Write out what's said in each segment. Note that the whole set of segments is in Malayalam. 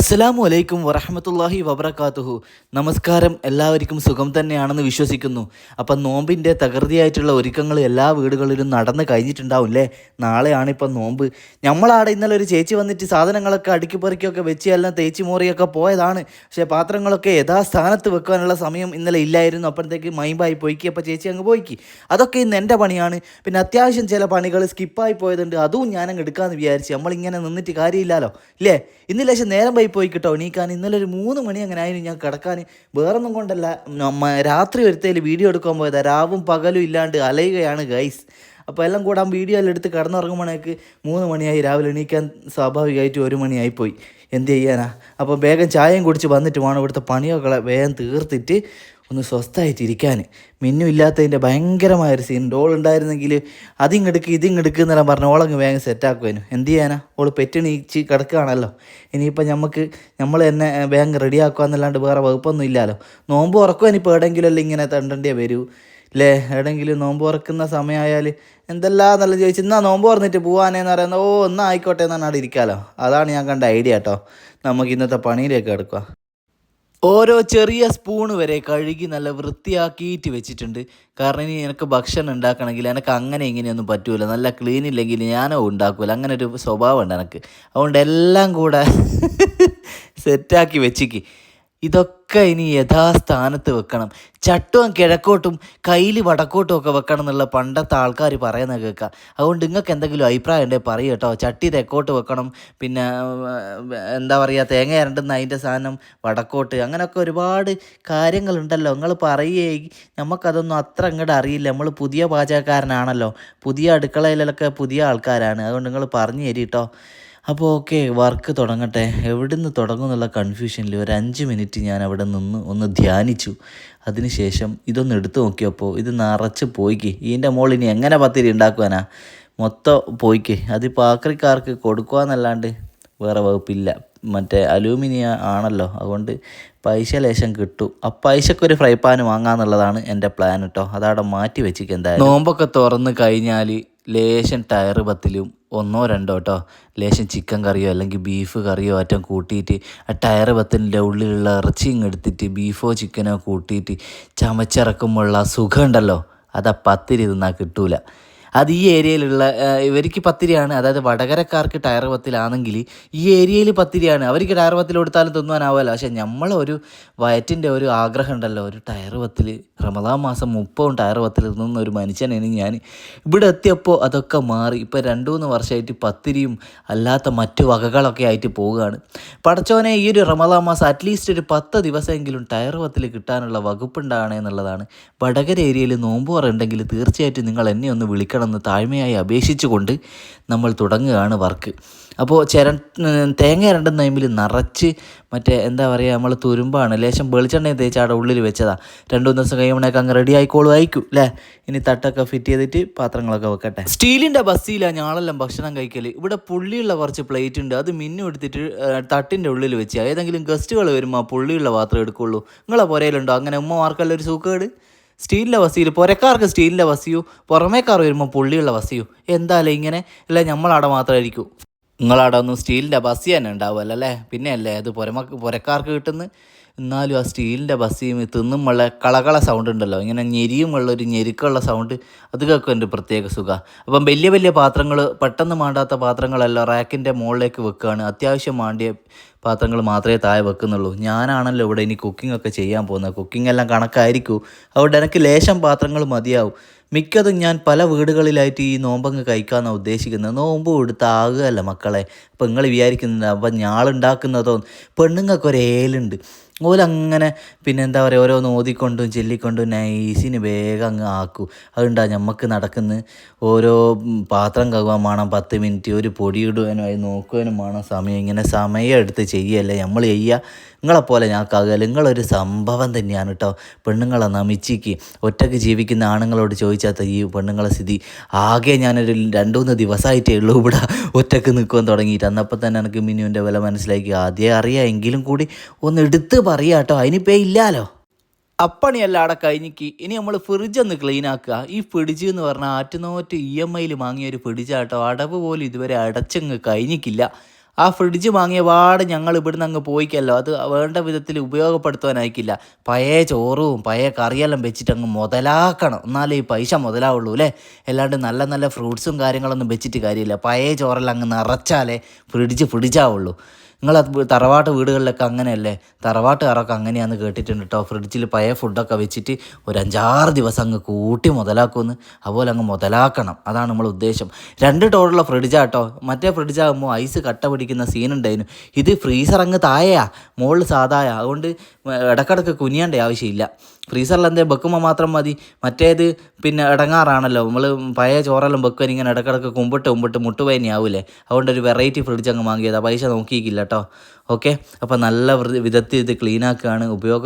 അസ്സലാമു അലൈക്കും വറഹമത്തല്ലാഹി വബർക്കാത്തുഹു നമസ്കാരം എല്ലാവർക്കും സുഖം തന്നെയാണെന്ന് വിശ്വസിക്കുന്നു. അപ്പം നോമ്പിന്റെ തകൃതിയായിട്ടുള്ള ഒരുക്കങ്ങൾ എല്ലാ വീടുകളിലും നടന്ന് കഴിഞ്ഞിട്ടുണ്ടാവും അല്ലേ നാളെയാണ് ഇപ്പം നോമ്പ്. നമ്മളാടെ ഇന്നലെ ഒരു ചേച്ചി വന്നിട്ട് സാധനങ്ങളൊക്കെ അടുക്കി പെറുക്കിയൊക്കെ വെച്ച് എല്ലാം തേച്ച് മോറിയൊക്കെ പോയതാണ്. പക്ഷേ പാത്രങ്ങളൊക്കെ യഥാസ്ഥാനത്ത് വെക്കാനുള്ള സമയം ഇന്നലെ ഇല്ലായിരുന്നു. അപ്പോഴത്തേക്ക് മൈമ്പായി പോയിക്കി. അപ്പോൾ ചേച്ചി അങ്ങ് പോയിക്കി. അതൊക്കെ ഇന്ന് എന്റെ പണിയാണ്. പിന്നെ അത്യാവശ്യം ചില പണികൾ സ്കിപ്പായി പോയതുണ്ട്. അതും ഞാനങ്ങ് എടുക്കാമെന്ന് വിചാരിച്ചു. നമ്മളിങ്ങനെ നിന്നിട്ട് കാര്യമില്ലല്ലോ ഇല്ലേ? ഇന്നലെ ലേശം നേരം പോയി പോയി കിട്ടോ എണീക്കാൻ ഇന്നലെ ഒരു മൂന്ന് മണി അങ്ങനെ ആയിരുന്നു ഞാൻ കിടക്കാൻ വേറൊന്നും കൊണ്ടല്ല. രാത്രി ഒരുത്തേൽ വീഡിയോ എടുക്കാൻ പോയതാ. രാവും പകലും ഇല്ലാണ്ട് അലയുകയാണ് ഗൈസ് അപ്പോൾ എല്ലാം കൂടാൻ വീഡിയോ എല്ലാം എടുത്ത് കിടന്നുറങ്ങുമ്പോഴേക്ക് മൂന്ന് മണിയായി. രാവിലെ എണീക്കാൻ സ്വാഭാവികമായിട്ട് ഒരു മണിയായിപ്പോയി എന്ത് ചെയ്യാനാ? അപ്പോൾ വേഗം ചായയും കുടിച്ച് വന്നിട്ട് വേണം ഇവിടുത്തെ പണിയൊക്കെ വേഗം തീർത്തിട്ട് ഒന്ന് സ്വസ്ഥമായിട്ട് ഇരിക്കാൻ മിന്നും ഇല്ലാത്തതിന്റെ ഭയങ്കരമായൊരു സീൻ ഡോൾ ഉണ്ടായിരുന്നെങ്കിൽ അതിങ്ങെടുക്ക് ഇതിങ്ങെടുക്ക് എന്നെല്ലാം പറഞ്ഞ ഓളങ്ങ് വേഗം സെറ്റാക്കുവാനും എന്ത് ചെയ്യാനാ? ഓൾ പെറ്റിണീച്ച് കിടക്കുകയാണല്ലോ. ഇനിയിപ്പോൾ നമുക്ക് നമ്മൾ തന്നെ വേഗം റെഡിയാക്കുക എന്നല്ലാണ്ട് വേറെ വകുപ്പൊന്നും ഇല്ലല്ലോ നോമ്പ് ഉറക്കുവാൻ ഇപ്പോൾ എവിടെയെങ്കിലും അല്ല ഇങ്ങനെ തണ്ടേണ്ടിയേ വരൂ? അല്ലേ എവിടെയെങ്കിലും നോമ്പ് തുറക്കുന്ന സമയമായാൽ എന്തെല്ലാം നല്ല ചോദിച്ചു എന്നാൽ നോമ്പ് തുറന്നിട്ട് പോവാനേന്ന് പറയുന്നത് ഓ എന്നാൽ ആയിക്കോട്ടെ എന്നാണ് അവിടെ ഇരിക്കാമല്ലോ അതാണ് ഞാൻ കണ്ട ഐഡിയ കേട്ടോ. നമുക്ക് ഇന്നത്തെ പണിയിലേക്ക് എടുക്കുക ഓരോ ചെറിയ സ്പൂൺ വരെ കഴുകി നല്ല വൃത്തിയാക്കിയിട്ട് വെച്ചിട്ടുണ്ട്. കാരണം ഇനി എനിക്ക് ഭക്ഷണം ഉണ്ടാക്കണമെങ്കിൽ എനിക്ക് അങ്ങനെ ഇങ്ങനെയൊന്നും പറ്റൂല. നല്ല ക്ലീൻ ഇല്ലെങ്കിൽ ഞാനോ ഉണ്ടാക്കൂല. അങ്ങനെ ഒരു സ്വഭാവമുണ്ട് എനിക്ക്. അതുകൊണ്ട് എല്ലാം കൂടെ സെറ്റാക്കി വെച്ചിക്ക്. ഇതൊക്കെ ഇനി യഥാസ്ഥാനത്ത് വെക്കണം. ചട്ടും കിഴക്കോട്ടും കയ്യിൽ വടക്കോട്ടും ഒക്കെ വെക്കണം എന്നുള്ള പണ്ടത്തെ ആൾക്കാർ പറയുന്ന കേൾക്കാം. അതുകൊണ്ട് നിങ്ങൾക്ക് എന്തെങ്കിലും അഭിപ്രായം ഉണ്ടെങ്കിൽ പറയൂ കേട്ടോ. ചട്ടി തെക്കോട്ട് വെക്കണം. പിന്നെ എന്താ പറയുക തേങ്ങ ഇരണ്ടുന്ന അതിന്റെ സാധനം വടക്കോട്ട്. അങ്ങനെയൊക്കെ ഒരുപാട് കാര്യങ്ങളുണ്ടല്ലോ. നിങ്ങൾ പറയേ നമുക്കതൊന്നും അത്ര അങ്ങോട്ട് അറിയില്ല. നമ്മൾ പുതിയ പാചകക്കാരനാണല്ലോ. പുതിയ അടുക്കളയിലൊക്കെ പുതിയ ആൾക്കാരാണ്. അതുകൊണ്ട് നിങ്ങൾ പറഞ്ഞു തരീട്ടോ അപ്പോൾ ഓക്കെ വർക്ക് തുടങ്ങട്ടെ. എവിടുന്ന് തുടങ്ങും എന്നുള്ള കൺഫ്യൂഷനിൽ ഒരു അഞ്ച് മിനിറ്റ് ഞാൻ അവിടെ നിന്ന് ഒന്ന് ധ്യാനിച്ചു. അതിനുശേഷം ഇതൊന്ന് എടുത്തു നോക്കിയപ്പോൾ ഇത് നിറച്ച് പോയിക്ക്. ഇതിന്റെ മോൾ ഇനി എങ്ങനെ പത്തിരി ഉണ്ടാക്കുവാനാ? മൊത്തം പോയിക്ക്. അത് പാക്രിക്കാർക്ക് കൊടുക്കുവാന്നല്ലാണ്ട് വേറെ വകുപ്പില്ല. മറ്റേ അലൂമിനിയ ആണല്ലോ. അതുകൊണ്ട് പൈസ ലേശം കിട്ടും. ആ പൈസക്ക് ഒരു ഫ്രൈ പാൻ വാങ്ങാന്നുള്ളതാണ് എന്റെ പ്ലാൻ കേട്ടോ അതവിടെ മാറ്റി വെച്ചിക്ക് എന്തായാലും. നോമ്പൊക്കെ തുറന്ന് കഴിഞ്ഞാൽ ലേശം ടയർ പത്തിലും ഒന്നോ രണ്ടോ കേട്ടോ ലേശം ചിക്കൻ കറിയോ അല്ലെങ്കിൽ ബീഫ് കറിയോ ഏറ്റവും കൂട്ടിയിട്ട് ആ ടയർ പത്തിന്റെ ഉള്ളിലുള്ള ഇറച്ചിയും എടുത്തിട്ട് ബീഫോ ചിക്കനോ കൂട്ടിയിട്ട് ചമച്ചിറക്കുമ്പോഴുള്ള സുഖമുണ്ടല്ലോ അതാ പത്തിരി തിന്നാൽ കിട്ടൂല. അത് ഈ ഏരിയയിലുള്ള ഇവർക്ക് പത്തിരിയാണ്. അതായത് വടകരക്കാർക്ക് ടയർ പത്തിലാണെങ്കിൽ ഈ ഏരിയയിൽ പത്തിരിയാണ്. അവർക്ക് ടയർ പത്തിൽ കൊടുത്താലും തിന്നുവാനാവുമല്ലോ. പക്ഷേ നമ്മളെ ഒരു വയറ്റിന്റെ ഒരു ആഗ്രഹം ഉണ്ടല്ലോ. ഒരു ടയർ പത്തിൽ റമദാൻ മാസം മുപ്പതും ടയർ പത്തിൽ തിന്നുന്ന ഒരു മനുഷ്യനാണ് ഞാൻ ഇവിടെ എത്തിയപ്പോൾ അതൊക്കെ മാറി. ഇപ്പോൾ രണ്ട് മൂന്ന് വർഷമായിട്ട് പത്തിരിയും അല്ലാത്ത മറ്റു വകകളൊക്കെ ആയിട്ട് പോവുകയാണ്. പടച്ചോനെ ഈ ഒരു റമദാൻ മാസം അറ്റ്ലീസ്റ്റ് ഒരു പത്ത് ദിവസമെങ്കിലും ടയർ പത്തിൽ കിട്ടാനുള്ള വകുപ്പുണ്ടാകണേ എന്നുള്ളതാണ്. വടകര ഏരിയയിൽ നോമ്പ് പറയുണ്ടെങ്കിൽ തീർച്ചയായിട്ടും നിങ്ങൾ എന്നെ ഒന്ന് വിളിക്കണമെന്ന് താഴ്മയായി അപേക്ഷിച്ചുകൊണ്ട് നമ്മൾ തുടങ്ങുകയാണ് വർക്ക്. അപ്പോൾ ചിര തേങ്ങ രണ്ടും ടൈമിൽ നിറച്ച് മറ്റേ എന്താ പറയുക നമ്മൾ തുരുമ്പാണ്. ലേശം വെളിച്ചെണ്ണയും തേച്ച് അവിടെ ഉള്ളിൽ വെച്ചതാ. രണ്ടു മൂന്ന് ദിവസം കഴിയുമ്പോഴേക്ക് അങ്ങ് റെഡി ആയിക്കോളും ആയിക്കും അല്ലേ ഇനി തട്ടൊക്കെ ഫിറ്റ് ചെയ്തിട്ട് പാത്രങ്ങളൊക്കെ വെക്കട്ടെ. സ്റ്റീലിന്റെ ബസ്സിലാണ് ഞാളെല്ലാം ഭക്ഷണം കഴിക്കൽ ഇവിടെ പുള്ളിയുള്ള കുറച്ച് പ്ലേറ്റ് ഉണ്ട്. അത് മിന്നു എടുത്തിട്ട് തട്ടിന്റെ ഉള്ളിൽ വെച്ച്. ഏതെങ്കിലും ഗസ്റ്റുകൾ വരുമ്പോൾ ആ പുള്ളിയുള്ള പാത്രം എടുക്കുള്ളൂ. നിങ്ങളെ പുരയിലുണ്ടോ അങ്ങനെ ഉമ്മമാർക്കെല്ലാം ഒരു സൂക്കേട് സ്റ്റീലിന്റെ വസിയിൽ പുരക്കാർക്ക് സ്റ്റീലിന്റെ വസിയു പുറമേക്കാർ വരുമ്പോൾ പുള്ളിയുള്ള വസിയു. എന്തായാലും ഇങ്ങനെ? അല്ല നമ്മളവിടെ മാത്രമായിരിക്കും നിങ്ങളവിടെ ഒന്നും സ്റ്റീലിന്റെ ബസ്സി തന്നെ ഉണ്ടാവുമല്ലോ അല്ലേ? പിന്നെ അല്ലേ അത് പുരമക്ക് പുരക്കാർക്ക് കിട്ടുന്ന എന്നാലും ആ സ്റ്റീലിന്റെ ബസ്സിയും തിന്നുമുള്ള കളകള സൗണ്ട് ഉണ്ടല്ലോ. ഇങ്ങനെ ഞെരിയുമുള്ള ഒരു ഞെരുക്കുള്ള സൗണ്ട് അത് കേൾക്കും എന്റെ പ്രത്യേക സുഖ. അപ്പം വലിയ വലിയ പാത്രങ്ങൾ പെട്ടെന്ന് മാണ്ടാത്ത പാത്രങ്ങളെല്ലാം റാക്കിന്റെ മുകളിലേക്ക് വെക്കുകയാണ്. അത്യാവശ്യം മാണ്ടിയ പാത്രങ്ങൾ മാത്രമേ താഴെ വെക്കുന്നുള്ളൂ. ഞാനാണല്ലോ ഇവിടെ ഇനി കുക്കിംഗ് ഒക്കെ ചെയ്യാൻ പോകുന്നത്. കുക്കിംഗ് എല്ലാം കണക്കായിരിക്കും. അതുകൊണ്ട് എനിക്ക് ലേശം പാത്രങ്ങൾ മതിയാവും. മിക്കതും ഞാൻ പല വീടുകളിലായിട്ട് ഈ നോമ്പങ്ങ് കഴിക്കാമെന്നാണ് ഉദ്ദേശിക്കുന്നത്. നോമ്പ് കൊടുത്താകുകയല്ല മക്കളെ. അപ്പം നിങ്ങൾ വിചാരിക്കുന്നുണ്ട് അപ്പം ഞാളുണ്ടാക്കുന്നതോ? പെണ്ണുങ്ങൾക്ക് ഒരേലുണ്ട് ഓലങ്ങനെ പിന്നെ എന്താ പറയുക ഓരോന്ന് ഓതിക്കൊണ്ടും ചെല്ലിക്കൊണ്ടും നൈസിന് വേഗം അങ്ങ് ആക്കും. അതുകൊണ്ടാ നമുക്ക് നടക്കുന്ന? ഓരോ പാത്രം കഴുകാൻ വേണം പത്ത് മിനിറ്റ് ഒരു പൊടി ഇടുവാനും അത് നോക്കുവാനും വേണം സമയം. ഇങ്ങനെ സമയം എടുത്ത് ചെയ്യല്ലേ? നമ്മൾ ചെയ്യുക നിങ്ങളെപ്പോലെ ഞാൻ കകൽ നിങ്ങളൊരു സംഭവം തന്നെയാണ് കേട്ടോ. പെണ്ണുങ്ങളെ നമിച്ചിക്ക് ഒറ്റയ്ക്ക് ജീവിക്കുന്ന ആണുങ്ങളോട് ചോദിച്ചാത്ത ഈ പെണ്ണുങ്ങളെ സ്ഥിതി. ആകെ ഞാനൊരു രണ്ടുമൂന്ന് ദിവസമായിട്ടേ ഉള്ളൂ ഇവിടെ ഒറ്റയ്ക്ക് നിൽക്കുവാൻ തുടങ്ങിയിട്ട്. അന്നപ്പോൾ തന്നെ എനിക്ക് മിനുവിന്റെ വില മനസ്സിലാക്കി. ആദ്യം അറിയാം എങ്കിലും കൂടി ഒന്ന് എടുത്ത് പറയാം കേട്ടോ. അതിനിപ്പോൾ ഇല്ലാലോ? അപ്പണിയെല്ലാം അവിടെ കഴിഞ്ഞിക്ക്. ഇനി നമ്മൾ ഫ്രിഡ്ജ് ഒന്ന് ക്ലീൻ ആക്കുക. ഈ ഫ്രിഡ്ജ് എന്ന് പറഞ്ഞാൽ ആറ്റുനോറ്റ് ഇ എം ഐയിൽ വാങ്ങിയ ഒരു ഫ്രിഡ്ജാട്ടോ അടവ് പോലും ഇതുവരെ അടച്ചങ്ങ് കഴിഞ്ഞിക്കില്ല. ആ ഫ്രിഡ്ജ് വാങ്ങിയ പാട് ഞങ്ങൾ ഇവിടുന്ന് അങ്ങ് പോയിക്കല്ലോ. അത് വേണ്ട വിധത്തിൽ ഉപയോഗപ്പെടുത്താനായിക്കില്ല പഴയ ചോറും പഴയ കറിയെല്ലാം വെച്ചിട്ട് അങ്ങ് മുതലാക്കണം. എന്നാലേ ഈ പൈസ മുതലാവുള്ളൂ അല്ലേ? അല്ലാണ്ട് നല്ല നല്ല ഫ്രൂട്ട്സും കാര്യങ്ങളൊന്നും വെച്ചിട്ട് കാര്യമില്ല. പഴയ ചോറെല്ലാം അങ്ങ് നിറച്ചാലേ ഫ്രിഡ്ജ് ഫ്രിഡ്ജാവുള്ളൂ. നിങ്ങൾ തറവാട്ട് വീടുകളിലൊക്കെ അങ്ങനെയല്ലേ? തറവാട്ടുകാരൊക്കെ അങ്ങനെയാണെന്ന് കേട്ടിട്ടുണ്ട് കേട്ടോ ഫ്രിഡ്ജിൽ പഴയ ഫുഡൊക്കെ വെച്ചിട്ട് ഒരു അഞ്ചാറ് ദിവസം അങ്ങ് കൂട്ടി മുതലാക്കുമെന്ന്. അതുപോലെ അങ്ങ് മുതലാക്കണം. അതാണ് നമ്മൾ ഉദ്ദേശം. രണ്ട് ടോറുള്ള ഫ്രിഡ്ജാട്ടോ. മറ്റേ ഫ്രിഡ്ജാകുമ്പോൾ ഐസ് കട്ട പിടിക്കുന്ന സീനുണ്ടായിരുന്നു. ഇത് ഫ്രീസർ അങ്ങ് താഴെയാ. മുകളിൽ സാധായ അതുകൊണ്ട് ഇടക്കിടക്ക് കുനിയേണ്ട ആവശ്യമില്ല. ഫ്രീസറിൽ എന്തേ വെക്കുമ്പോൾ മാത്രം മതി. മറ്റേത് പിന്നെ ഇടങ്ങാറാണല്ലോ. നമ്മൾ പഴയ ചോറെല്ലാം വെക്കുവാൻ ഇങ്ങനെ ഇടക്കിടക്ക് കുമ്പിട്ട് കുമ്പിട്ട് മുട്ടുവേനി ആവൂലേ അതുകൊണ്ട് ഒരു വെറൈറ്റി ഫ്രിഡ്ജ് അങ്ങ് വാങ്ങിയതാണ് പൈസ നോക്കിയിക്കില്ല കേട്ടോ ഓക്കെ? അപ്പോൾ നല്ല വിധത്തിൽ ഇത് ക്ലീൻ ആക്കുകയാണ് ഉപയോഗ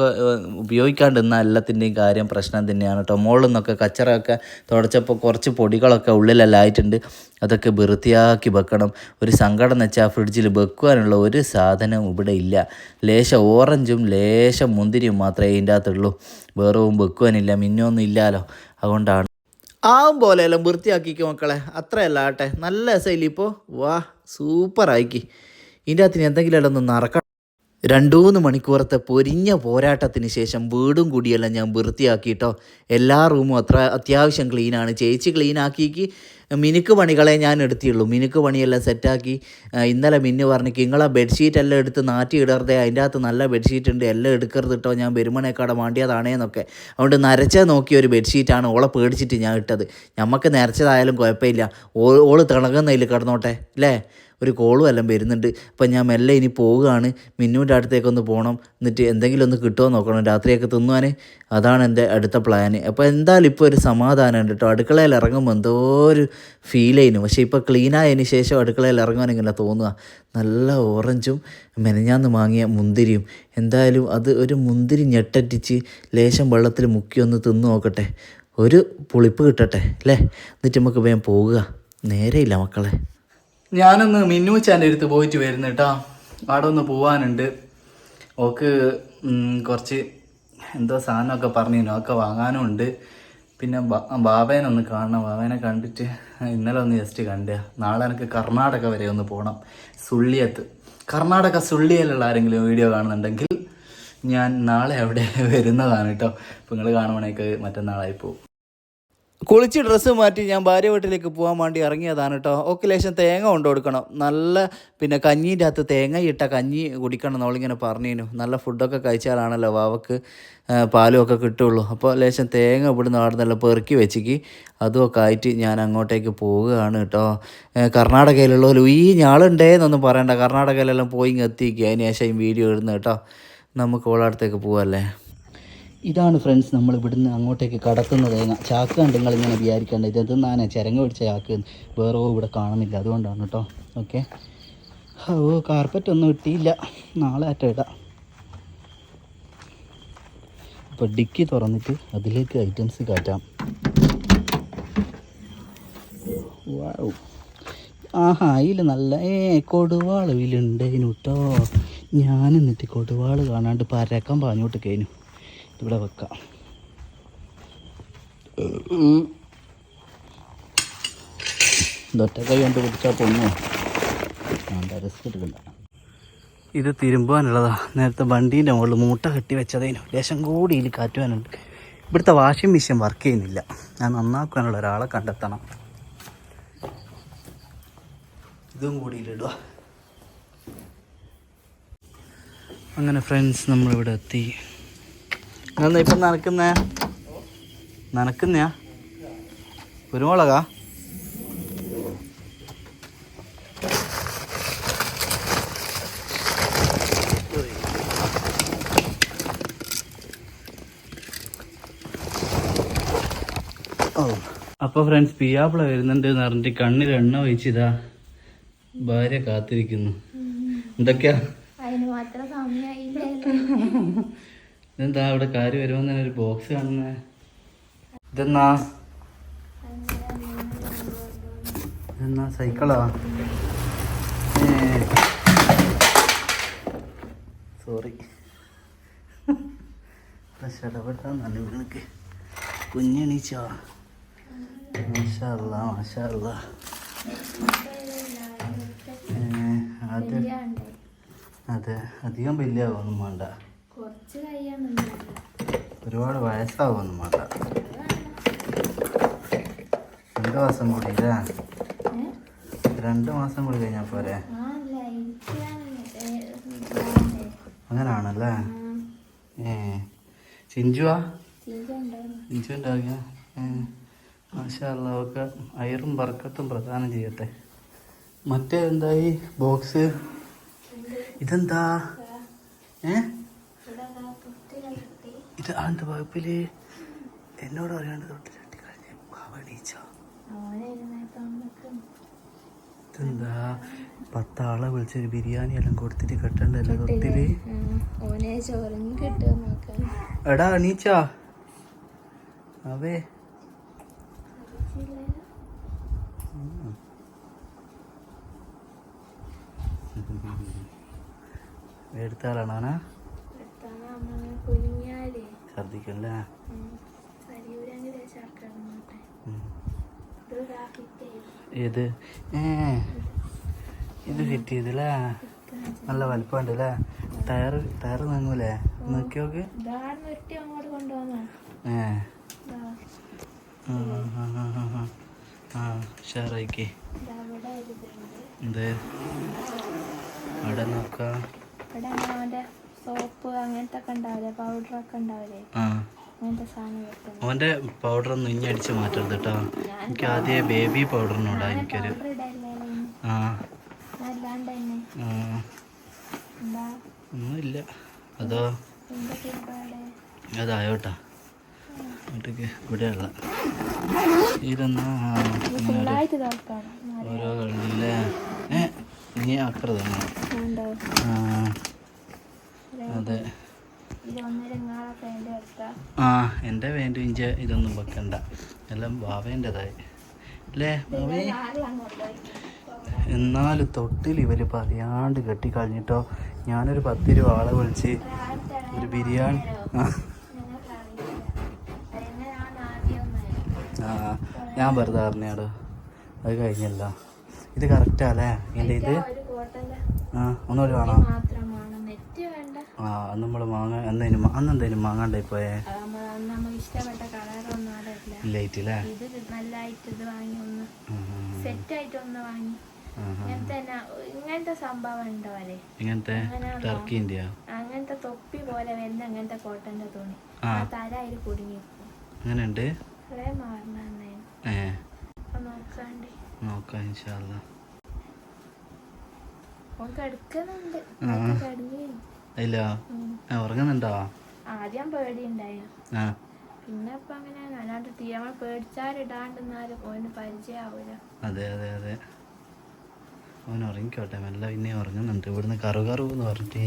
ഉപയോഗിക്കാണ്ടിരുന്ന എല്ലാത്തിന്റെയും കാര്യം പ്രശ്നം തന്നെയാണ് കേട്ടോ മുകളിൽ നിന്നൊക്കെ കച്ചറയൊക്കെ തുടച്ചപ്പോൾ കുറച്ച് പൊടികളൊക്കെ ഉള്ളിലെല്ലാം ആയിട്ടുണ്ട്. അതൊക്കെ വൃത്തിയാക്കി വെക്കണം. ഒരു സങ്കടം വെച്ചാൽ ഫ്രിഡ്ജിൽ വെക്കുവാനുള്ള ഒരു സാധനവും ഇവിടെ ഇല്ല. ലേശം ഓറഞ്ചും ലേശം മുന്തിരിയും മാത്രമേ ഇതിന്റെ അകത്തുള്ളൂ. വേറവും വെക്കുവാനില്ല. മിന്നൊന്നും ഇല്ലല്ലോ അതുകൊണ്ടാണ്. ആവും പോലെയെല്ലാം വൃത്തിയാക്കിക്കോ മക്കളെ. അത്രയല്ല ആട്ടെ നല്ല രസമില്ല ഇപ്പോൾ വാ സൂപ്പർ ആക്കി ഇതിന്റെ അകത്തിന് എന്തെങ്കിലും എല്ലാം ഒന്ന് രണ്ടു മൂന്ന് മണിക്കൂറത്തെ പൊരിഞ്ഞ പോരാട്ടത്തിന് ശേഷം വീടും കൂടിയെല്ലാം ഞാൻ വൃത്തിയാക്കിയിട്ടോ. എല്ലാ റൂമും അത്ര അത്യാവശ്യം ക്ലീനാണ് ചേച്ചി ക്ലീൻ ആക്കിക്ക് മിനുക്ക് പണികളെ ഞാൻ എടുത്തിയുള്ളൂ. മിനുക്ക് പണിയെല്ലാം സെറ്റാക്കി ഇന്നലെ മിന്നു പറഞ്ഞു നിങ്ങളെ ബെഡ്ഷീറ്റ് എല്ലാം എടുത്ത് നാറ്റി ഇടർതേ അതിന്റെ അകത്ത് നല്ല ബെഡ്ഷീറ്റ് ഉണ്ട് എല്ലാം എടുക്കരുത് കേട്ടോ ഞാൻ വരുമണേക്കാടെ മാണ്ടിയതാണേന്നൊക്കെ അതുകൊണ്ട് നരച്ച നോക്കിയ ഒരു ബെഡ്ഷീറ്റാണ് ഓളെ പേടിച്ചിട്ട് ഞാൻ ഇട്ടത്. നമുക്ക് നരച്ചതായാലും കുഴപ്പമില്ല. ഓൾ തിളങ്ങുന്നതിൽ കിടന്നോട്ടെ അല്ലേ? ഒരു കോളും എല്ലാം വരുന്നുണ്ട്. അപ്പം ഞാൻ മെല്ലെ ഇനി പോവുകയാണ്. മിന്നുവിന്റെ അടുത്തേക്കൊന്ന് പോകണം എന്നിട്ട് എന്തെങ്കിലും ഒന്ന് കിട്ടുമോ നോക്കണം. രാത്രിയൊക്കെ തിന്നുവാൻ അതാണ് എന്റെ അടുത്ത പ്ലാന് അപ്പോൾ എന്തായാലും ഇപ്പോൾ ഒരു സമാധാനം ഉണ്ട് കേട്ടോ അടുക്കളയിൽ ഇറങ്ങുമ്പോൾ എന്തോ ഒരു ഫീൽ ചെയ്യുന്നു. പക്ഷേ ഇപ്പോൾ ക്ലീൻ ആയതിന് ശേഷം അടുക്കളയിൽ ഇറങ്ങാൻ ഇങ്ങനെ തോന്നുക നല്ല ഓറഞ്ചും മെനഞ്ഞാന്ന് വാങ്ങിയ മുന്തിരിയും. എന്തായാലും അത് ഒരു മുന്തിരി ഞെട്ടറ്റിച്ച് ലേശം വെള്ളത്തിൽ മുക്കി ഒന്ന് തിന്നു നോക്കട്ടെ. ഒരു പുളിപ്പ് കിട്ടട്ടെ അല്ലേ? എന്നിട്ട് നമുക്ക് വേഗം പോവുക നേരെയില്ല മക്കളെ. ഞാനൊന്ന് മിന്നൂച്ചാന്റെ അടുത്ത് പോയിട്ട് വരുന്നു കേട്ടോ. അവിടെ ഒന്ന് പോവാനുണ്ട്. ഓക്ക് കുറച്ച് എന്തോ സാധനമൊക്കെ പറഞ്ഞിരുന്നു. ഒക്കെ വാങ്ങാനും ഉണ്ട് പിന്നെ ബാബേനൊന്ന് കാണണം. ബാബേനെ കണ്ടിട്ട് ഇന്നലെ ഒന്ന് ജസ്റ്റ് കണ്ട. നാളെ എനിക്ക് കർണാടക വരെ ഒന്ന് പോകണം സുള്ളിയത്ത്. കർണാടക സുള്ളിയിലുള്ള ആരെങ്കിലും വീഡിയോ കാണുന്നുണ്ടെങ്കിൽ ഞാൻ നാളെ അവിടെ വരുന്നതാണ് കേട്ടോ. അപ്പോൾ നിങ്ങൾ കാണുവാണെങ്കിൽ മറ്റന്നാളായി പോകും കുളിച്ച് ഡ്രസ്സ് മാറ്റി ഞാൻ ഭാര്യ വീട്ടിലേക്ക് പോകാൻ വേണ്ടി ഇറങ്ങിയതാണ് കേട്ടോ ഒക്കെ ലേശം തേങ്ങ കൊണ്ടു കൊടുക്കണം. നല്ല പിന്നെ കഞ്ഞീന്റെ അകത്ത് തേങ്ങ ഇട്ട കഞ്ഞി കുടിക്കണം നമ്മളിങ്ങനെ പറഞ്ഞിരുന്നു. നല്ല ഫുഡൊക്കെ കഴിച്ചാലാണല്ലോ വാവക്ക് പാലും ഒക്കെ കിട്ടുള്ളൂ. അപ്പോൾ ലേശം തേങ്ങ ഇവിടുന്ന് നല്ല പെറുക്കി വെച്ചിക്ക്. അതുമൊക്കെ ആയിട്ട് ഞാൻ അങ്ങോട്ടേക്ക് പോവുകയാണ് കേട്ടോ കർണാടകയിലുള്ളവർ കർണാടകയിലുള്ള ഈ ഞാളുണ്ടേന്നൊന്നും പറയണ്ട. കർണാടകയിലെല്ലാം പോയി എത്തിക്കുക അതിന് ശേഷം വീഡിയോ ഇടുന്നു കേട്ടോ നമുക്ക് ഓളടുത്തേക്ക് പോവല്ലേ? ഇതാണ് ഫ്രണ്ട്സ് നമ്മൾ ഇവിടുന്ന് അങ്ങോട്ടേക്ക് കടത്തുന്ന തേങ്ങ ചാക്ക് കണ്ട് നിങ്ങളിങ്ങനെ വിചാരിക്കേണ്ട. ഇത് എന്താണ് ചിരങ്ങ പിടിച്ച ചാക്ക് വേറെ ഇവിടെ കാണുന്നില്ല. അതുകൊണ്ടാണ് കേട്ടോ. ഓക്കെ ഓ കാർപ്പറ്റ് ഒന്നും കിട്ടിയില്ല നാളെ ആറ്റ ഇടാം. അപ്പോൾ ഡിക്കി തുറന്നിട്ട് അതിലേക്ക് ഐറ്റംസ് കയറ്റാം വാവ് ആഹാ അതിൽ നല്ല ഏ കൊടുവാൾ ഇതിലുണ്ടേനു കേട്ടോ ഞാൻ എന്നിട്ട് കൊടുവാൾ കാണാണ്ട് പരക്കം പാഞ്ഞോട്ട് കഴിഞ്ഞു ഇവിടെ വെക്കാം. ഇതൊറ്റ കൈ കൊണ്ട് പിടിച്ചാൽ പൊന്നു ഇത് തിരുമ്പാനുള്ളതാ. നേരത്തെ വണ്ടീന്റെ മുകളിൽ മൂട്ട കെട്ടി വെച്ചതേനു. ലേശം കൂടി ഇതിൽ കാറ്റുവാനുണ്ട്. ഇവിടുത്തെ വാഷിംഗ് മെഷീൻ വർക്ക് ചെയ്യുന്നില്ല. ഞാൻ നന്നാക്കാനുള്ള ഒരാളെ കണ്ടെത്തണം. ഇതും കൂടി ഇടുക അങ്ങനെ ഫ്രണ്ട്സ് നമ്മളിവിടെ എത്തി. എന്താ ഇപ്പം നനക്കുന്നേ നനക്കുന്നയാ കുരുമുളകാ? അപ്പോൾ ഫ്രണ്ട്സ് പിയാപ്പിള വരുന്നുണ്ട് എന്ന് പറഞ്ഞിട്ട് കണ്ണിൽ എണ്ണ ഒഴിച്ചിതാ ഭാര്യ കാത്തിരിക്കുന്നു. എന്തൊക്കെയാ അതിന് മാത്രം സമയമായില്ല ഇതെന്താ അവിടെ കാര്യം വരുമെന്ന് തന്നെ ഒരു ബോക്സ് കാണുന്നേ? ഇതെന്നാ? ഇതെന്നാ? സൈക്കിളാ സോറി ഇടപെട്ടാ നല്ല വീണക്ക് കുഞ്ഞണീച്ചോ? മാഷാ അല്ലാ, മാഷാ അല്ലാ. ഏ, അത് വലിയ ഉണ്ട് അതെ അധികം വലിയ ഒന്നും വേണ്ട. കുറച്ച് ഒരുപാട് വയസ്സാവൊന്നും വേണ്ട രണ്ട് മാസം കൂടി ഇല്ലേ? രണ്ട് മാസം കൂടി കഴിഞ്ഞാൽ പോരെ? അങ്ങനാണല്ലേ? ഏ ചിഞ്ചുവാ? ചിഞ്ചു ഉണ്ടാവുക മാഷാല്ല ഒക്കെ അയറും വർക്കത്തും പ്രദാനം ചെയ്യട്ടെ. മറ്റേ എന്തായി ബോക്സ്? ഇതെന്താ? ഏ? ഇത് അതെന്താ വകുപ്പിൽ എന്നോട് അറിയാണ്ട് തൊട്ട് ചട്ടി കളഞ്ഞ് പാവണീച്ചോ ഓനെ ഇരുന്നേപ്പം നമുക്ക് ഇതെന്താ പത്താളെ വിളിച്ചൊരു ബിരിയാണി എല്ലാം കൊടുത്തിട്ട് കെട്ടണ്ടല്ലോ തൊട്ടിൽ എടാ എണീച്ചാ അവേ എടുത്താളാണോ ഇത് ഏത്? ഏ. ഇത് ഫിറ്റ് ചെയ്തല്ലേ നല്ല വലിപ്പമുണ്ട് അല്ലേ ടയർ ടയർ നങ്ങൂലേ നോക്കി നോക്ക് ഏ ആ ഉഷാറായിക്കേ. എന്ത്? അവിടെ നോക്കാം. സോപ്പ് അങ്ങനത്തെ ഒക്കെ ഉണ്ടാവില്ലേ? പൗഡർ ഒക്കെ ഉണ്ടാവില്ലേ? അവന്റെ പൗഡർ ഒന്നും ഇനി അടിച്ച് മാറ്റരുത് കേട്ടോ എനിക്ക് ആദ്യം ബേബി പൗഡറിനോടാ എനിക്കൊരു. ആ. ഒന്നുമില്ല അതോ? അതായോട്ടാ. വീട്ടിക്ക് ഇവിടെയുള്ള. ഇതൊന്നാ? ഓരോ കള്ളിയില്ലേ ഏ നീ അക്കറ തന്നെ ആ. അതെ. ആ എന്റെ വേണ്ടി ഇഞ്ച ഇതൊന്നും വെക്കണ്ട. എല്ലാം ബാവേന്റെതായി അല്ലേ ബാബി എന്നാലും തൊട്ടിൽ ഇവർ പറയാണ്ട് കെട്ടി കെട്ടിക്കളഞ്ഞിട്ടോ? ഞാനൊരു പത്ത് രൂപ ആളെ വിളിച്ച് ഒരു ബിരിയാണി ആ. ഞാൻ വെറുതെ അറിഞ്ഞാടോ അത് കഴിഞ്ഞല്ലോ. ഇത് കറക്റ്റാ അല്ലേ എന്റെ ഇത്? ആ ഒന്നുകൂടി വേണോ? ആ അന്ന് നമ്മൾ മാങ്ങ എന്തേലും അന്ന് എന്തേലും മാങ്ങാണ്ടായി പോയേ ലേറ്റ് അല്ലേ. ഇങ്ങനത്തെ സംഭവം ഉണ്ടോ അല്ലേ ഇങ്ങനത്തെ ടർക്കി അങ്ങനത്തെ തൊപ്പി പോലെ വരുന്ന അങ്ങനത്തെ കോട്ടന്റെ തുണി. ആ. തല അതിൽ കുടുങ്ങി അങ്ങനെയുണ്ട്? നോക്കാം ഇൻഷാല്ല ഓൻ കിടക്കുന്നുണ്ട്. ആ. ഇല്ല. ഉറങ്ങുന്നുണ്ടോ? ആദ്യം പേടിയുണ്ടായിരുന്നു പിന്നെ ഇപ്പൊ അങ്ങനെ അല്ലാണ്ട് തീ നമ്മൾ പേടിച്ചാലിടാണ്ടെന്നാലും ഓന് പരിചയാവൂല. അതെ അതെ അതെ. അവൻ ഉറങ്ങിക്കോട്ടെ. മെല്ലെ പിന്നെ ഉറങ്ങുന്നുണ്ട്. ഇവിടുന്ന് കറു കറു എന്ന് പറഞ്ഞിട്ടേ.